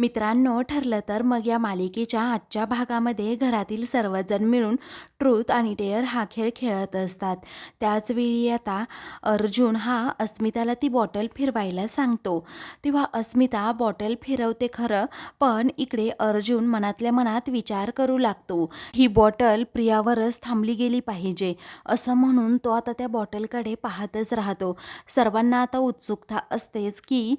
मित्रांनो ठरलं तर मग या मालिकेच्या आजच्या भागामध्ये घरातील सर्वजण मिळून ट्रूथ आणि डेअर हा खेळ खेळत असतात. त्याचवेळी आता अर्जुन हा अस्मिताला ती बॉटल फिरवायला सांगतो. तेव्हा अस्मिता बॉटल फिरवते खरं पण इकडे अर्जुन मनातल्या मनात विचार करू लागतो. ही बॉटल प्रियावरच थांबली गेली पाहिजे. असं म्हणून तो आता त्या बॉटलकडे पाहतच राहतो. सर्वांना आता उत्सुकता असतेच की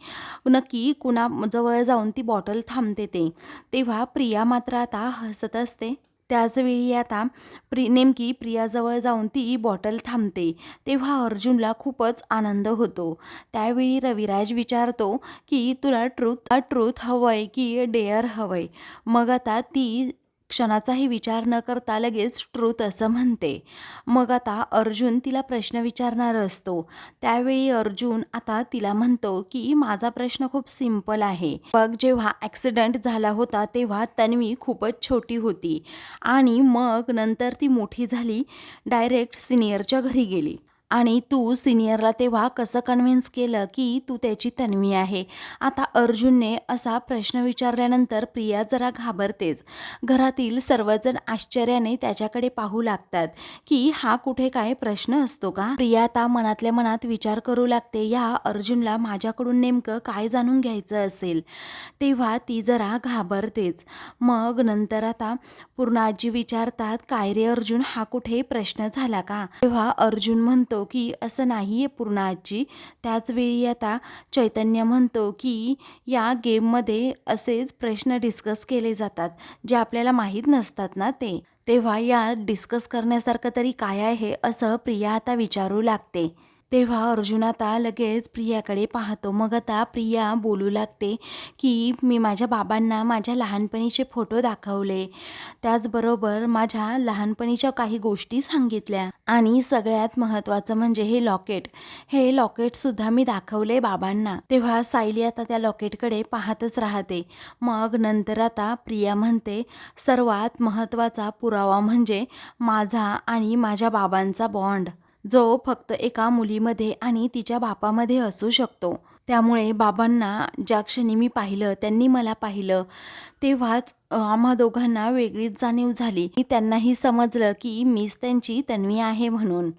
नक्की कुणा जवळ जाऊन ती बॉटल बॉटल थांबते ते. तेव्हा प्रिया मात्र आता हसत असते. त्याचवेळी आता प्रि नेमकी प्रियाजवळ जाऊन ती बॉटल थांबते. तेव्हा अर्जुनला खूपच आनंद होतो. त्यावेळी रविराज विचारतो की तुला ट्रूथ ट्रूथ हवंय की डेअर हवंय? मग आता ती क्षणाचाही विचार न करता लगेच ट्रूथ असं म्हणते. मग आता अर्जुन तिला प्रश्न विचारणार असतो. त्यावेळी अर्जुन आता तिला म्हणतो की माझा प्रश्न खूप सिंपल आहे. मग जेव्हा ॲक्सिडेंट झाला होता तेव्हा तन्वी खूपच छोटी होती आणि मग नंतर ती मोठी झाली. डायरेक्ट सिनियरच्या घरी गेली. आणि तू सिनियरला तेव्हा कसं कन्व्हिन्स केलं की तू त्याची तन्वी आहे? आता अर्जुनने असा प्रश्न विचारल्यानंतर प्रिया जरा घाबरतेच. घरातील सर्वजण आश्चर्याने त्याच्याकडे पाहू लागतात की हा कुठे काय प्रश्न असतो का? प्रिया आता मनातल्या मनात विचार करू लागते या अर्जुनला माझ्याकडून नेमकं काय जाणून घ्यायचं असेल? तेव्हा ती जरा घाबरतेच. मग नंतर आता पूर्ण आजी विचारतात काय रे अर्जुन हा कुठे प्रश्न झाला का? तेव्हा अर्जुन म्हणतो की असं नाही आहे पूर्ण आजी. त्याचवेळी आता चैतन्य म्हणतो की या गेममध्ये असेच प्रश्न डिस्कस केले जातात जे आपल्याला माहीत नसतात ना ते. तेव्हा या डिस्कस करण्यासारखं तरी काय आहे असं प्रिया आता विचारू लागते. तेव्हा अर्जुन आता लगेच प्रियाकडे पाहतो. मग आता प्रिया बोलू लागते की मी माझ्या बाबांना माझ्या लहानपणीचे फोटो दाखवले. त्याचबरोबर माझ्या लहानपणीच्या काही गोष्टी सांगितल्या. आणि सगळ्यात महत्त्वाचं म्हणजे हे लॉकेट. हे लॉकेटसुद्धा मी दाखवले बाबांना. तेव्हा सायली आता त्या लॉकेटकडे पाहतच राहते. मग नंतर आता प्रिया म्हणते सर्वात महत्त्वाचा पुरावा म्हणजे माझा आणि माझ्या बाबांचा बॉन्ड. जो फक्त एका मुलीमध्ये आणि तिच्या बापामध्ये असू शकतो. त्यामुळे बाबांना ज्या क्षणी मी पाहिलं त्यांनी मला पाहिलं तेव्हाच आम्हा दोघांना वेगळीच जाणीव झाली. त्यांनाही समजलं की मीच त्यांची तन्वी आहे म्हणून.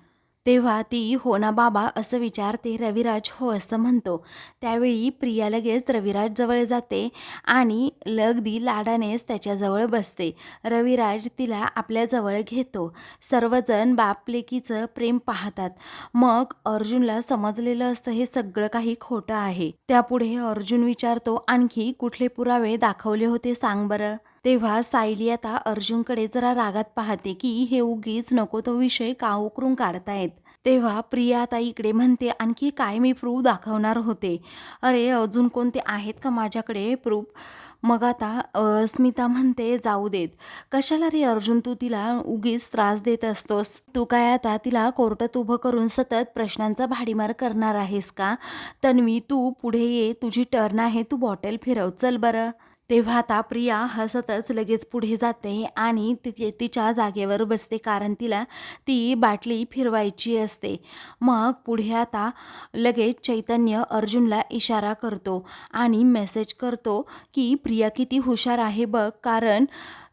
तेव्हा ती हो ना बाबा असं विचारते रविराज हो असं म्हणतो. त्यावेळी प्रिया लगेच रविराजजवळ जाते आणि लगदी लाडानेच त्याच्याजवळ बसते. रविराज तिला आपल्याजवळ घेतो. सर्वजण बापलेकीचं प्रेम पाहतात. मग अर्जुनला समजलेलं असतं हे सगळं काही खोटं आहे. त्यापुढे अर्जुन विचारतो आणखी कुठले पुरावे दाखवले होते सांग बरं. तेव्हा सायली आता अर्जुनकडे जरा रागात पाहते की हे उगीच नको तो विषय का उकरून काढतायत. तेव्हा प्रिया आता इकडे म्हणते आणखी काय मी प्रूफ दाखवणार होते? अरे अजून कोणते आहेत का माझ्याकडे प्रूफ? मग आता स्मिता म्हणते जाऊ देत. कशाला रे अर्जुन तू तिला उगीच त्रास देत असतोस? तू काय आता तिला कोर्टात उभं करून सतत प्रश्नांचा भाडीमार करणार आहेस का? तन्वी तू पुढे ये. तुझी टर्न आहे. तू बॉटल फिरव. चल बरं. तेव्हा आता प्रिया हसतच लगेच पुढे जाते आणि तिचे तिच्या जागेवर बसते कारण तिला ती बाटली फिरवायची असते. मग पुढे आता लगेच चैतन्य अर्जुनला इशारा करतो आणि मेसेज करतो की प्रिया किती हुशार आहे बघ कारण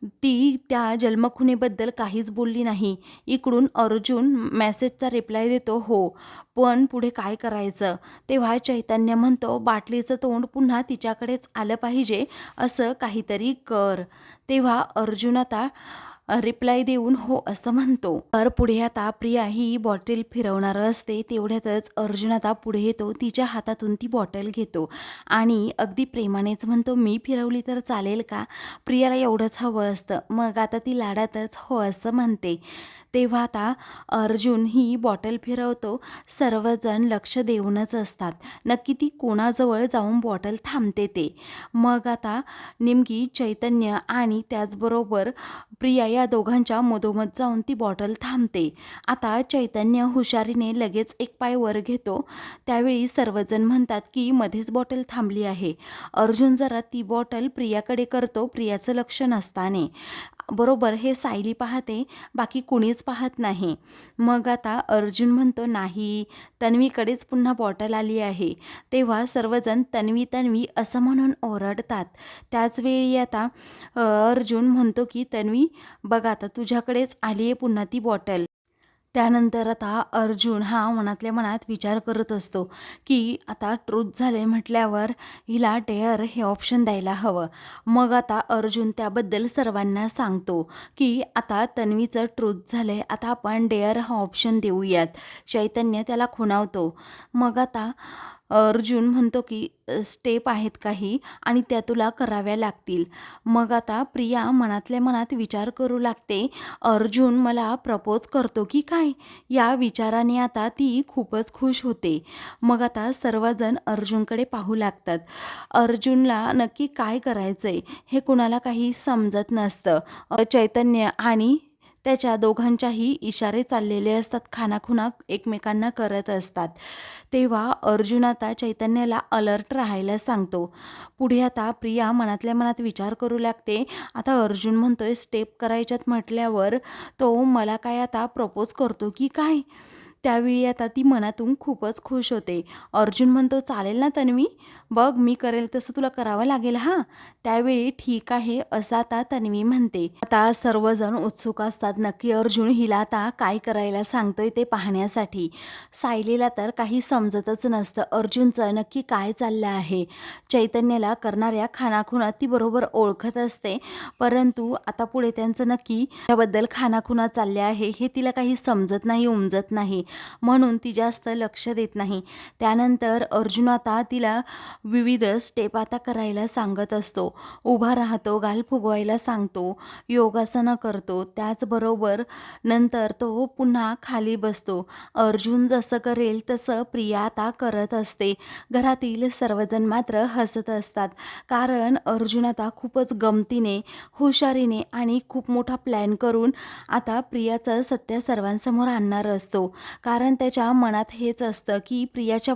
ती त्या जन्मखुनीबद्दल काहीच बोलली नाही. इकडून अर्जुन मॅसेजचा रिप्लाय देतो हो पण पुढे काय करायचं? तेव्हा चैतन्य म्हणतो बाटलीचं तोंड पुन्हा तिच्याकडेच आलं पाहिजे असं काहीतरी कर. तेव्हा अर्जुन आता रिप्लाय देऊन हो असं म्हणतो. तर पुढे आता प्रिया ही बॉटल फिरवणार असते तेवढ्यातच अर्जुन आता पुढे येतो तिच्या हातातून ती बॉटल घेतो. आणि अगदी प्रेमानेच म्हणतो मी फिरवली तर चालेल का? प्रियाला एवढंच हवं असतं. मग आता ती लाडातच हो असं म्हणते. तेव्हा आता अर्जुन ही बॉटल फिरवतो. सर्वजण लक्ष देऊनच असतात. नक्की ती कोणाजवळ जाऊन बॉटल थांबते ते. मग आता नेमकी चैतन्य आणि त्याचबरोबर प्रिया या दोघांच्या मधोमध जाऊन ती बॉटल थांबते. आता चैतन्य हुशारीने लगेच एक पाय वर घेतो. त्यावेळी सर्वजण म्हणतात की मध्येच बॉटल थांबली आहे. अर्जुन जरा ती बॉटल प्रियाकडे करतो. प्रियाचं लक्ष नसताने. बरोबर हे सायली पाहते बाकी कुणीच पाहत नाही. मग आता अर्जुन म्हणतो नाही तन्वीकडेच पुन्हा बॉटल आली आहे. तेव्हा सर्वजण तन्वी तन्वी असं म्हणून ओरडतात. त्याचवेळी आता अर्जुन म्हणतो की तन्वी बघ आता तुझ्याकडेच आली आहे पुन्हा ती बॉटल. त्यानंतर आता अर्जुन हा मनातल्या मनात विचार करत असतो की आता ट्रूथ झाले म्हटल्यावर हिला डेअर हे ऑप्शन द्यायला हवं. मग आता अर्जुन त्याबद्दल सर्वांना सांगतो की आता तन्वीचं ट्रूथ झालं आता आपण डेअर हा ऑप्शन देऊयात. चैतन्य त्याला खुणावतो. मग आता अर्जुन म्हणतो की स्टेप आहेत काही आणि त्या तुला कराव्या लागतील. मग आता प्रिया मनातल्या मनात विचार करू लागते. अर्जुन मला प्रपोज करतो की काय? या विचाराने आता ती खूपच खुश होते. मग आता सर्वजण अर्जुनकडे पाहू लागतात. अर्जुनला नक्की काय करायचं आहे हे कुणाला काही समजत नसतं. चैतन्य आणि त्याच्या दोघांच्याही इशारे चाललेले असतात खानाखुना एकमेकांना करत असतात. तेव्हा अर्जुन आता चैतन्याला अलर्ट राहायला सांगतो. पुढे आता प्रिया मनातल्या मनात विचार करू लागते. आता अर्जुन म्हणतोय स्टेप करायच्यात म्हटल्यावर तो मला काय आता प्रपोज करतो की काय? त्यावेळी आता ती मनातून खूपच खुश होते. अर्जुन म्हणतो चालेल ना तन्वी? बघ मी करेल तसं तुला करावं लागेल हां? त्यावेळी ठीक आहे असं आता तन्वी म्हणते. आता सर्वजण उत्सुक असतात नक्की अर्जुन हिला आता काय करायला सांगतोय ते पाहण्यासाठी. सायलीला तर काही समजतच नसतं अर्जुनचं नक्की काय चाललं आहे? चैतन्याला करणाऱ्या खानाखुणा ती बरोबर ओळखत असते परंतु आता पुढे त्यांचं नक्की त्याबद्दल खानाखुणा चालल्या आहे हे तिला काही समजत नाही उमजत नाही. म्हणून ती जास्त लक्ष देत नाही. त्यानंतर अर्जुन आता तिला विविध स्टेप आता करायला सांगत असतो. उभा राहतो गाल फुगवायला सांगतो योगासनं करतो. त्याचबरोबर नंतर तो पुन्हा खाली बसतो. अर्जुन जसं करेल तसं प्रिया आता करत असते. घरातील सर्वजण मात्र हसत असतात. कारण अर्जुन आता खूपच गमतीने हुशारीने आणि खूप मोठा प्लॅन करून आता प्रियाचं सत्य सर्वांसमोर आणणार असतो. कारण त्याच्या मनात हेच असतं की प्रियाच्या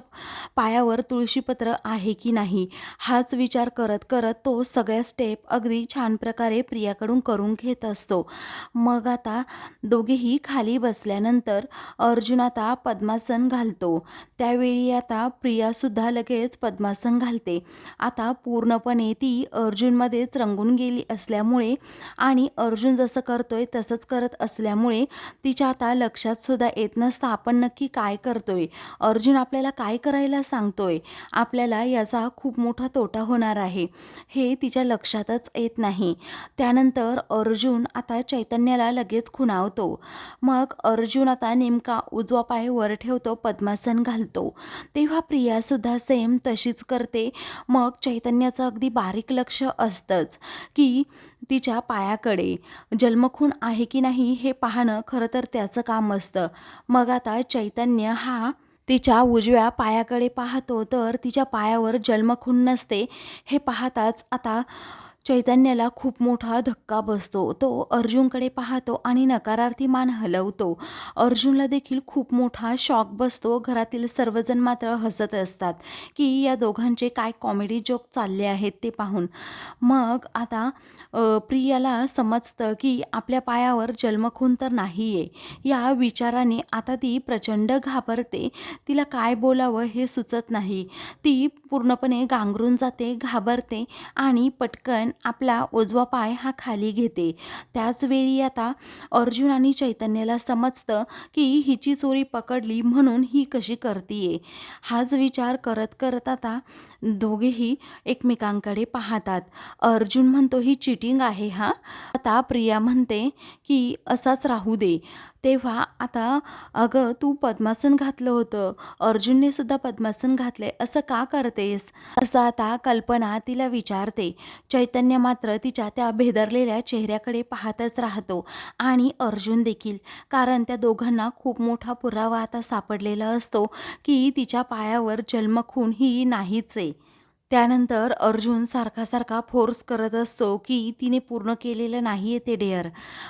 पायावर तुळशीपत्र आहे की नाही? हाच विचार करत करत तो सगळ्या स्टेप अगदी छान प्रकारे प्रियाकडून करून घेत असतो. मग आता दोघेही खाली बसल्यानंतर अर्जुन आता पद्मासन घालतो. त्यावेळी आता प्रियासुद्धा लगेच पद्मासन घालते. आता पूर्णपणे ती अर्जुनमध्येच रंगून गेली असल्यामुळे आणि अर्जुन जसं करतोय तसंच करत असल्यामुळे तिच्या आता लक्षात सुद्धा येत नसतं आपण नक्की काय करतोय? अर्जुन आपल्याला काय करायला सांगतोय? आपल्याला त्याचा खूप मोठा तोटा होणार आहे. हे तिच्या लक्षातच येत नाही. त्यानंतर अर्जुन आता चैतन्याला लगेच खुणावतो. मग अर्जुन आता नेमका उजवा पाय वर ठेवतो पद्मासन घालतो. तेव्हा प्रियासुद्धा सेम तशीच करते. मग चैतन्याचं अगदी बारीक लक्ष असतंच की तिच्या पायाकडे जन्मखून आहे की नाही हे पाहणं खरं तर त्याचं काम असतं. मग आता चैतन्य हा तिच्या उजव्या पायाकडे पाहतो तर तिच्या पायावर जन्मखून नसते. हे पाहताच आता चैतन्याला खूप मोठा धक्का बसतो. तो अर्जुनकडे पाहतो आणि नकारार्थी मान हलवतो. अर्जुनला देखील खूप मोठा शॉक बसतो. घरातील सर्वजण मात्र हसत असतात की या दोघांचे काय कॉमेडी जोक चालले आहेत ते पाहून. मग आता प्रियाला समजतं की आपल्या पायावर जन्मखून तर नाही आहे या विचाराने आता ती प्रचंड घाबरते. तिला काय बोलावं हे सुचत नाही. ती पूर्णपणे गांगरून जाते घाबरते आणि पटकन आपला उजवा पाय हा खाली घेते. त्याचवेळी आता अर्जुन आणि चैतन्याला समजतं की हिची चोरी पकडली म्हणून ही कशी करतीये. हाच विचार करत करत आता दोघेही एकमेकांकडे पाहतात. अर्जुन म्हणतो ही चिटिंग आहे हा? आता प्रिया म्हणते की असाच राहू दे. तेव्हा आता अगं तू पद्मासन घातलं होतं. अर्जुनने सुद्धा पद्मासन घातले असं का करतेस? असं आता कल्पना तिला विचारते. चैतन्य मात्र तिच्या त्या भेदरलेल्या चेहऱ्याकडे पाहतच राहतो. आणि अर्जुन देखील. कारण त्या दोघांना खूप मोठा पुरावा आता सापडलेला असतो की तिच्या पायावर जन्मखून ही नाहीच आहे. त्यानंतर अर्जुन सारखा सारखा फोर्स करत असतो की तिने पूर्ण केलेलं नाही आहे ते डेअर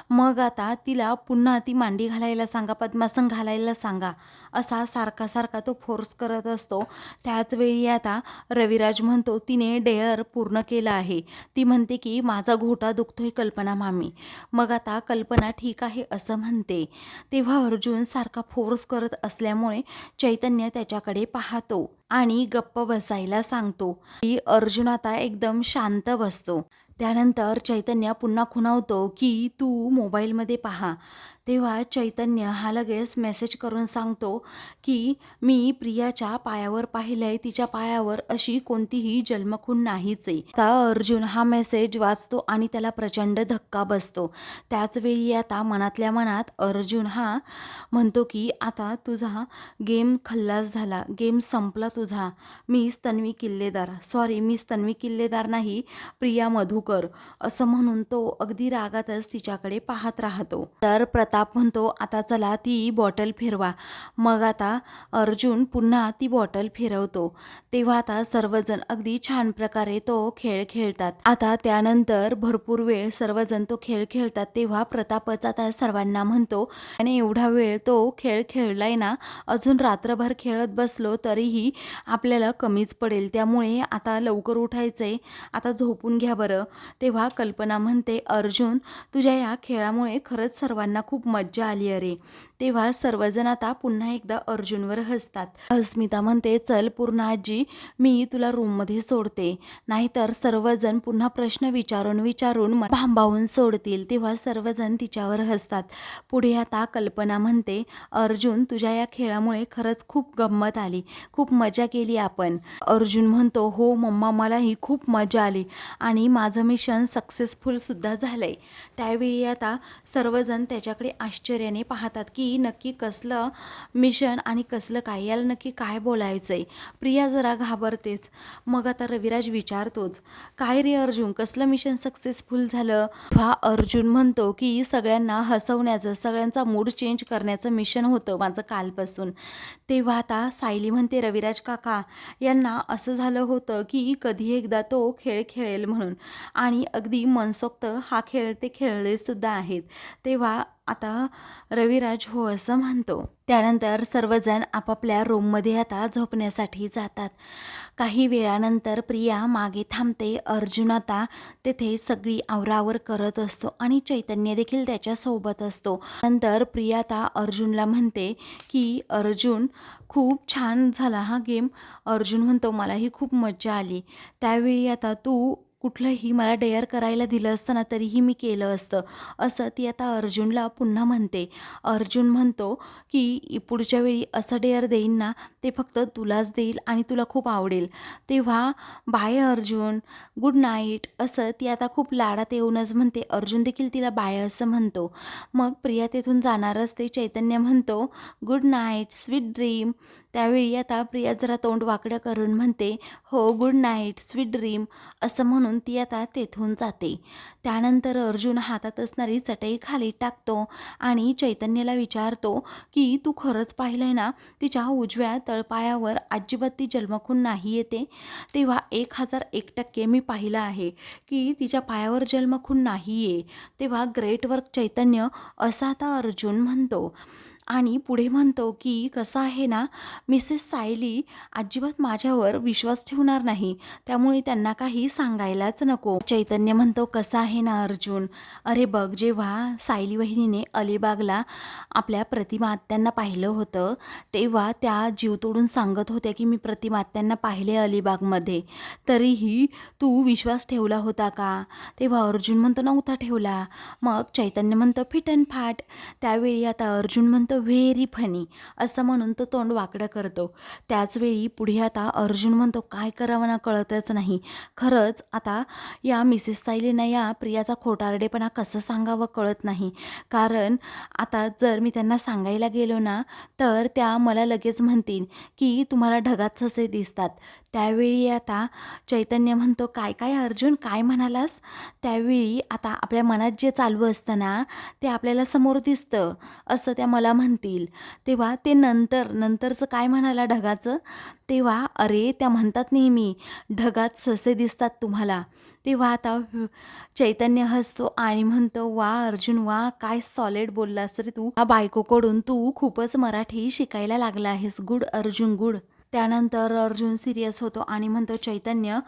मग आता तिला पुन्हा ती मांडी घालायला सांगा पद्मासन घालायला सांगा. असा सारखा सारखा तो फोर्स करत असतो. त्याचवेळी आता रविराज म्हणतो तिने डेअर पूर्ण केलं आहे. ती म्हणते की माझा घोटा दुखतोय कल्पना मामी. मग आता कल्पना ठीक आहे असं म्हणते. तेव्हा अर्जुन सारखा फोर्स करत असल्यामुळे चैतन्य त्याच्याकडे पाहतो आणि गप्प बसायला सांगतो की अर्जुन आता एकदम शांत बसतो. त्यानंतर चैतन्य पुन्हा खुणावतो की तू मोबाईलमध्ये पहा. तेव्हा चैतन्य हा लगेच मेसेज करून सांगतो की मी प्रियाच्या पायावर पाहिलंय. तिच्या पायावर अशी कोणतीही जन्मखून नाहीच आहे. आता अर्जुन हा मेसेज वाचतो आणि त्याला प्रचंड धक्का बसतो. त्याचवेळी आता मनातल्या मनात अर्जुन हा म्हणतो की आता तुझा गेम खल्लास झाला. गेम संपला तुझा. मी तन्वी किल्लेदार. सॉरी मी तन्वी किल्लेदार नाही. प्रिया मधुकर. असं म्हणून तो अगदी रागातच तिच्याकडे पाहत राहतो. तर प्रताप म्हणतो आता चला ती बॉटल फिरवा. मग आता अर्जुन पुन्हा ती बॉटल फिरवतो. तेव्हा आता सर्वजण अगदी छान प्रकारे तो खेळ खेळतात. आता त्यानंतर भरपूर वेळ सर्वजण तो खेळ खेळतात. तेव्हा प्रतापच आता सर्वांना म्हणतो आणि एवढा वेळ तो खेळ खेळलाय ना अजून रात्रभर खेळत बसलो तरीही आपल्याला कमीच पडेल. त्यामुळे आता लवकर उठायचंय. आता झोपून घ्या बरं. तेव्हा कल्पना म्हणते अर्जुन तुझ्या या खेळामुळे खरंच सर्वांना खूप खूप मज्जा आली अरे. तेव्हा सर्वजण आता पुन्हा एकदा अर्जुनवर हसतात. अस्मिता म्हणते चल पूर्ण आजी मी तुला रूममध्ये सोडते. नाहीतर सर्वजण पुन्हा प्रश्न विचारून विचारून भांबावून सोडतील. तेव्हा सर्वजण तिच्यावर हसतात. पुढे आता कल्पना म्हणते अर्जुन तुझ्या या खेळामुळे खरंच खूप गंमत आली. खूप मजा केली आपण. अर्जुन म्हणतो हो मम्मा मलाही खूप मजा आली. आणि माझं मिशन सक्सेसफुल सुद्धा झालंय. त्यावेळी आता सर्वजण त्याच्याकडे आश्चर्याने पाहतात की नक्की कसलं मिशन आणि कसलं काय? याला नक्की काय बोलायचं आहे प्रिया जरा घाबरतेच. मग आता रविराज विचारतोच काय रे अर्जुन? कसलं मिशन सक्सेसफुल झालं? हा अर्जुन म्हणतो की सगळ्यांना हसवण्याचं सगळ्यांचा मूड चेंज करण्याचं मिशन होतं माझं कालपासून. तेव्हा आता सायली म्हणते रविराज काका यांना असं झालं होतं की कधी एकदा तो खेळ खेळेल म्हणून आणि अगदी मनसोक्त हा खेळ ते खेळले सुद्धा आहेत. तेव्हा आता रविराज हो असं म्हणतो. त्यानंतर सर्वजण आपापल्या रूममध्ये आता झोपण्यासाठी जातात. काही वेळानंतर प्रिया मागे थांबते. अर्जुन आता तेथे सगळी आवरावर करत असतो आणि चैतन्य देखील त्याच्यासोबत असतो. नंतर प्रिया आता अर्जुनला म्हणते की अर्जुन खूप छान झाला हा गेम अर्जुन म्हणतो मलाही खूप मज्जा आली. त्यावेळी आता तू कुठलंही मला डेअर करायला दिलं असतं ना तरीही मी केलं असतं. असं ती आता अर्जुनला पुन्हा म्हणते. अर्जुन म्हणतो की पुढच्या वेळी असं डेअर देईन ना ते फक्त तुलाच देईल आणि तुला खूप आवडेल. तेव्हा बाय अर्जुन गुड नाईट. असं ती आता खूप लाडात येऊनच म्हणते. अर्जुन देखील तिला बाय असं म्हणतो. मग प्रिया तेथून जाणारच ते चैतन्य म्हणतो गुड नाईट स्वीट ड्रीम. त्यावेळी आता प्रिया जरा तोंड वाकडं करून म्हणते हो गुड नाईट स्वीट ड्रीम असं म्हणून ती आता तेथून जाते. त्यानंतर अर्जुन हातात असणारी चटई खाली टाकतो आणि चैतन्याला विचारतो की तू खरंच पाहिलं आहे ना तिच्या उजव्या तळपायावर अजिबात ती जन्मखून नाही येते? तेव्हा एक हजार एक टक्के मी पाहिलं आहे की तिच्या पायावर जन्मखून नाही आहे तेव्हा ग्रेट वर्क चैतन्य असा आता अर्जुन म्हणतो आणि पुढे म्हणतो की कसं आहे ना मिसेस सायली अजिबात माझ्यावर विश्वास ठेवणार नाही. त्यामुळे त्यांना काही सांगायलाच नको. चैतन्य म्हणतो कसं आहे ना अर्जुन? अरे बघ जेव्हा सायली वहिनीने अलिबागला आपल्या प्रतिमात्यांना पाहिलं होतं तेव्हा त्या जीव तोडून सांगत होत्या की मी प्रतिमात्यांना पाहिले अलिबागमध्ये. तरीही तू विश्वास ठेवला होता का? तेव्हा अर्जुन म्हणतो नव्हता ठेवला. मग चैतन्य म्हणतो फिट अँड फाट. त्यावेळी आता अर्जुन म्हणतो व्हेरी फनी असं म्हणून तो तोंड वाकडं करतो. त्याचवेळी पुढे आता अर्जुन म्हणतो काय करावं ना कळतच नाही. खरंच आता या मिसेस सायलीना या प्रियाचा खोटारडेपणा कसं सांगावं कळत नाही. कारण आता जर मी त्यांना सांगायला गेलो ना तर त्या मला लगेच म्हणतील की तुम्हाला ढगात ससे दिसतात. त्यावेळी आता चैतन्य म्हणतो काय काय अर्जुन काय म्हणालास? त्यावेळी आता आपल्या मनात जे चालू असतं ना ते आपल्याला समोर दिसतं असं त्या मला म्हणतील. तेव्हा ते नंतर नंतरचं काय म्हणाला ढगाचं? तेव्हा अरे त्या म्हणतात नेहमी ढगात ससे दिसतात तुम्हाला. तेव्हा आता चैतन्य हसतो आणि म्हणतो वा अर्जुन वा काय सॉलिड बोललास रे तू. हा बायकोकडून तू खूपच मराठी शिकायला लागला आहेस. Good Arjun good. त्यानंतर अर्जुन सिरियस होतो आणि म्हणतो चैतन्य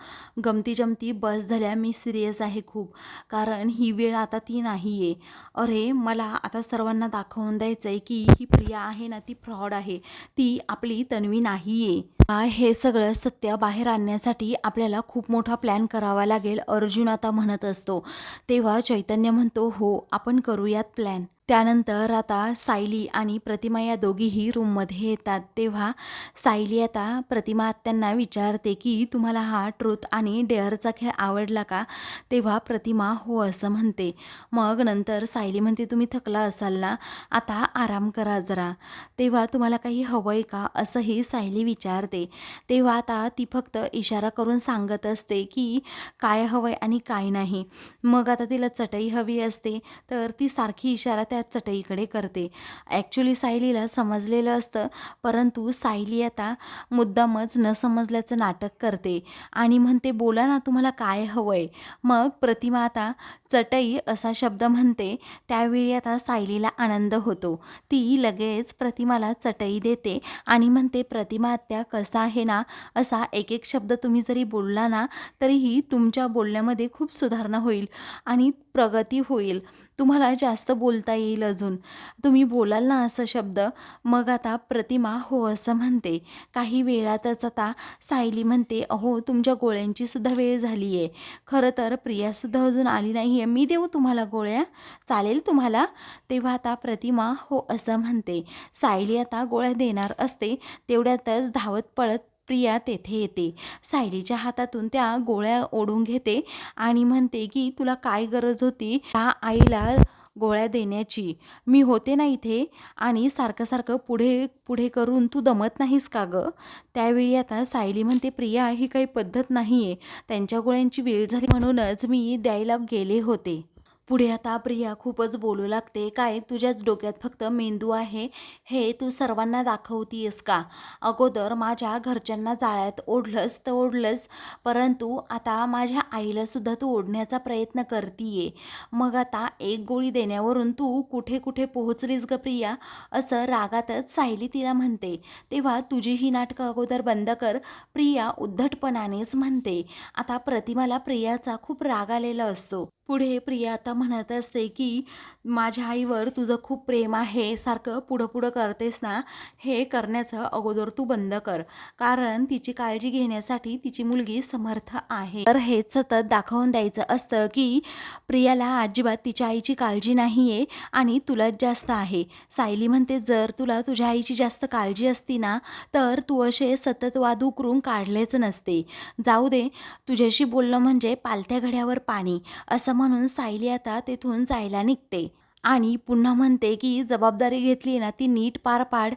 गमती जमती बस झाल्या मी सिरियस आहे खूप. कारण ही वेळ आता ती नाही आहे अरे मला आता सर्वांना दाखवून द्यायचं आहे की ही प्रिया आहे ना ती फ्रॉड आहे. ती आपली तन्वी नाही आहे हे सगळं सत्य बाहेर आणण्यासाठी आपल्याला खूप मोठा प्लॅन करावा लागेल अर्जुन आता म्हणत असतो. तेव्हा चैतन्य म्हणतो हो आपण करूयात प्लॅन त्यानंतर आता सायली आणि प्रतिमा या दोघीही रूममध्ये येतात. तेव्हा सायली आता प्रतिमा त्यांना विचारते की तुम्हाला हा ट्रूथ आणि डेअरचा खेळ आवडला का? तेव्हा प्रतिमा हो असं म्हणते. मग नंतर सायली म्हणते तुम्ही थकला असाल ना? आता आराम करा जरा. तेव्हा तुम्हाला काही हवं आहे का? असंही सायली विचारते. तेव्हा आता ती फक्त इशारा करून सांगत असते की काय हवं आहे आणि काय नाही. मग आता तिला चटई हवी असते तर ती सारखी इशारा त्या चटईकडे करते. ॲक्च्युली सायलीला समजलेलं असतं परंतु सायली आता मुद्दामच न समजल्याचं नाटक करते आणि म्हणते बोला ना तुम्हाला काय हवं आहे मग प्रतिमा आता चटई असा शब्द म्हणते. त्यावेळी आता सायलीला आनंद होतो. ती लगेच प्रतिमाला चटई देते आणि म्हणते प्रतिमा आत्या कसा आहे ना? असा एक एक शब्द तुम्ही जरी बोलला ना तरीही तुमच्या बोलण्यामध्ये खूप सुधारणा होईल आणि प्रगती होईल. तुम्हाला जास्त बोलता येईल अजून. तुम्ही बोलाल ना असं शब्द मग आता प्रतिमा हो असं म्हणते. काही वेळातच आता सायली म्हणते अहो तुमच्या गोळ्यांची सुद्धा वेळ झाली आहे खरं तर प्रियासुद्धा अजून आली नाही आहे मी देऊ तुम्हाला गोळ्या? चालेल तुम्हाला? तेव्हा आता प्रतिमा हो असं म्हणते. सायली आता गोळ्या देणार असते. तेवढ्यातच धावत पळत प्रिया तेथे येते. सायलीच्या हातातून त्या गोळ्या ओढून घेते आणि म्हणते की तुला काय गरज होती त्या आईला गोळ्या देण्याची? मी होते ना इथे आणि सारखं सारखं पुढे पुढे करून तू दमत नाहीस का गं? त्यावेळी आता सायली म्हणते प्रिया ही काही पद्धत नाही आहे त्यांच्या गोळ्यांची वेळ झाली म्हणूनच मी द्यायला गेले होते. पुढे आता प्रिया खूपच बोलू लागते. काय तुझ्याच डोक्यात फक्त मेंदू आहे? हे तू सर्वांना दाखवतीयस का? अगोदर माझ्या घरच्यांना जाळ्यात ओढलंस तर ओढलंस परंतु आता माझ्या आईलासुद्धा तू ओढण्याचा प्रयत्न करतीये. मग आता एक गोळी देण्यावरून तू कुठे कुठे पोहोचलीस ग प्रिया? असं रागातच सायली तिला म्हणते. तेव्हा तुझी ही नाटकं अगोदर बंद कर प्रिया उद्धटपणानेच म्हणते. आता प्रतिमाला प्रियाचा खूप राग आलेला असतो. पुढे प्रिया आता म्हणत असते की माझ्या आईवर तुझं खूप प्रेम आहे सारखं पुढं पुढं करतेस ना हे करण्याचं अगोदर तू बंद कर. कारण तिची काळजी घेण्यासाठी तिची मुलगी समर्थ आहे. तर हे सतत दाखवून द्यायचं असतं की प्रियाला अजिबात तिच्या आईची काळजी नाही आहे आणि तुलाच जास्त आहे. सायली म्हणते जर तुला तुझ्या आईची जास्त काळजी असती ना तर तू असे सतत वाद उकरून काढलेच नसते. जाऊ दे तुझ्याशी बोलणं म्हणजे पालथ्या घड्यावर पाणी. असं म्हणून सायली आता तेथून जायला निघते आणि पुन्हा म्हणते की जबाबदारी घेतली ना ती नीट पार पाड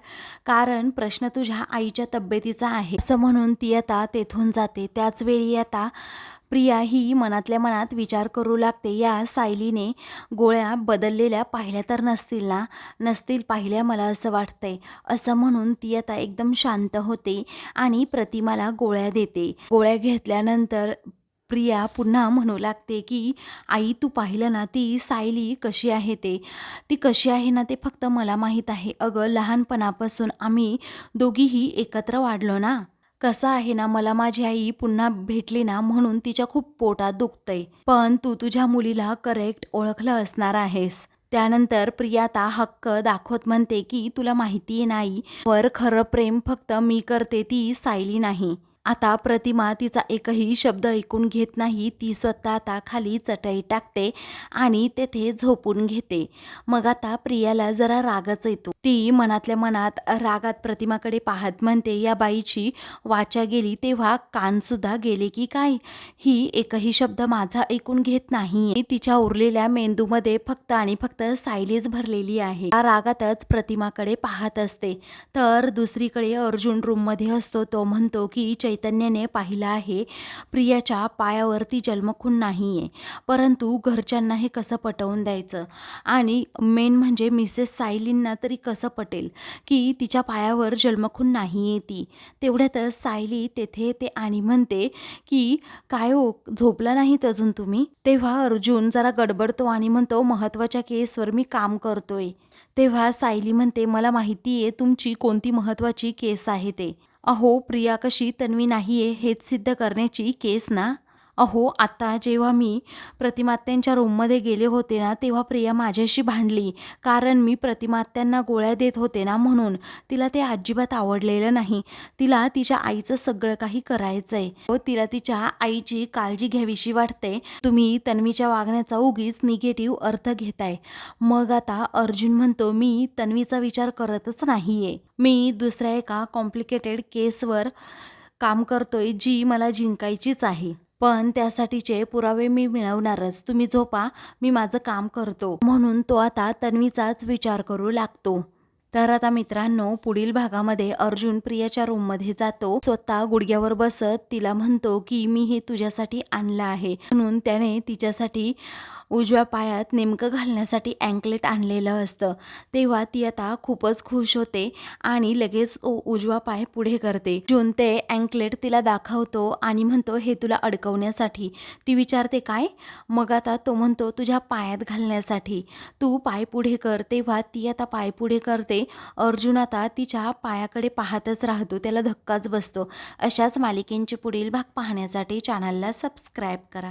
कारण प्रश्न तुझ्या आईच्या तब्येतीचा आहे. असं म्हणून ती आता तेथून जाते. त्याचवेळी आता प्रिया ही मनातल्या मनात विचार करू लागते. या सायलीने गोळ्या बदललेल्या पाहिल्या तर नसतील ना? नसतील पाहिल्या मला असं वाटतंय. असं म्हणून ती आता एकदम शांत होते आणि प्रतिमाला गोळ्या देते. गोळ्या घेतल्यानंतर प्रिया पुन्हा म्हणू लागते की आई तू पाहिलं ना ती सायली कशी आहे ते? ती कशी आहे ना ते फक्त मला माहीत आहे. अगं लहानपणापासून आम्ही दोघीही एकत्र वाढलो ना. कसं आहे ना मला माझी आई पुन्हा भेटली ना म्हणून तिच्या खूप पोटात दुखतंय. पण तू तुझ्या मुलीला करेक्ट ओळखलं असणार आहेस. त्यानंतर प्रियाता हक्क दाखवत म्हणते की तुला माहिती आहे नाही वर खरं प्रेम फक्त मी करते ती सायली नाही. आता प्रतिमा तिचा एकही शब्द ऐकून घेत नाही ती स्वतः आता खाली चटई टाकते आणि तेथे झोपून घेते. मग आता प्रियाला जरा रागच येतो. ती मनातल्या मनात रागात प्रतिमाकडे पाहत म्हणते या बाईची वाचा गेली तेव्हा कानसुद्धा गेले की काय? ही एकही शब्द माझा ऐकून घेत नाही. तिच्या उरलेल्या मेंदूमध्ये फक्त आणि फक्त सायलीच भरलेली आहे. या रागातच प्रतिमाकडे पाहत असते. तर दुसरीकडे अर्जुन रूममध्ये असतो तो म्हणतो की चैत चैतन्याने पाहिलं आहे प्रियाच्या पायावरती जन्मखून नाही आहे परंतु घरच्यांना हे कसं पटवून द्यायचं? आणि मेन म्हणजे मिसेस सायलींना तरी कसं पटेल की तिच्या पायावर जन्मखून नाही आहे ती? तेवढ्यातच सायली तेथे येते आणि म्हणते की काय हो झोपला नाहीत अजून तुम्ही? तेव्हा अर्जुन जरा गडबडतो आणि म्हणतो महत्त्वाच्या केसवर मी काम करतोय. तेव्हा सायली म्हणते मला माहिती आहे तुमची कोणती महत्त्वाची केस आहे ते. अहो प्रिया कशी तन्वी नाहीये हेच सिद्ध करण्याची केस ना? अहो आता जेव्हा मी प्रतिमात्यांच्या रूममध्ये गेले होते ना तेव्हा प्रिया माझ्याशी भांडली. कारण मी प्रतिमात्यांना गोळ्या देत होते ना म्हणून तिला ते अजिबात आवडलेलं नाही. तिला तिच्या आईचं सगळं काही करायचं आहे हो, व तिला तिच्या आईची काळजी घ्यावीशी वाटते. तुम्ही तन्वीच्या वागण्याचा उगीच निगेटिव्ह अर्थ घेताय. मग आता अर्जुन म्हणतो मी तन्वीचा विचार करतच नाही आहे मी दुसऱ्या एका कॉम्प्लिकेटेड केसवर काम करतोय जी मला जिंकायचीच आहे. पण त्यासाठीचे पुरावे मी मिळवणारच. तुम्ही झोपा मी माझं काम करतो. म्हणून तो आता तन्वीचाच विचार करू लागतो. तर आता मित्रांनो पुढील भागामध्ये अर्जुन प्रियाच्या रूममध्ये जातो. स्वतः गुडघ्यावर बसत तिला म्हणतो की मी हे तुझ्यासाठी आणलं आहे. म्हणून त्याने तिच्यासाठी उजव्या पायात नेमकं घालण्यासाठी अँकलेट आणलेलं असतं. तेव्हा ती आता खूपच खुश होते आणि लगेच उजवा पाय पुढे करते. जून ते अँकलेट तिला दाखवतो आणि म्हणतो हे तुला अडकवण्यासाठी. ती विचारते काय? मग आता तो म्हणतो तुझ्या पायात घालण्यासाठी. तू पाय पुढे कर. तेव्हा ती आता पाय पुढे करते. अर्जुन आता तिच्या पायाकडे पाहतच राहतो. त्याला धक्काच बसतो. अशाच मालिकेंचे पुढील भाग पाहण्यासाठी चॅनलला सबस्क्राईब करा.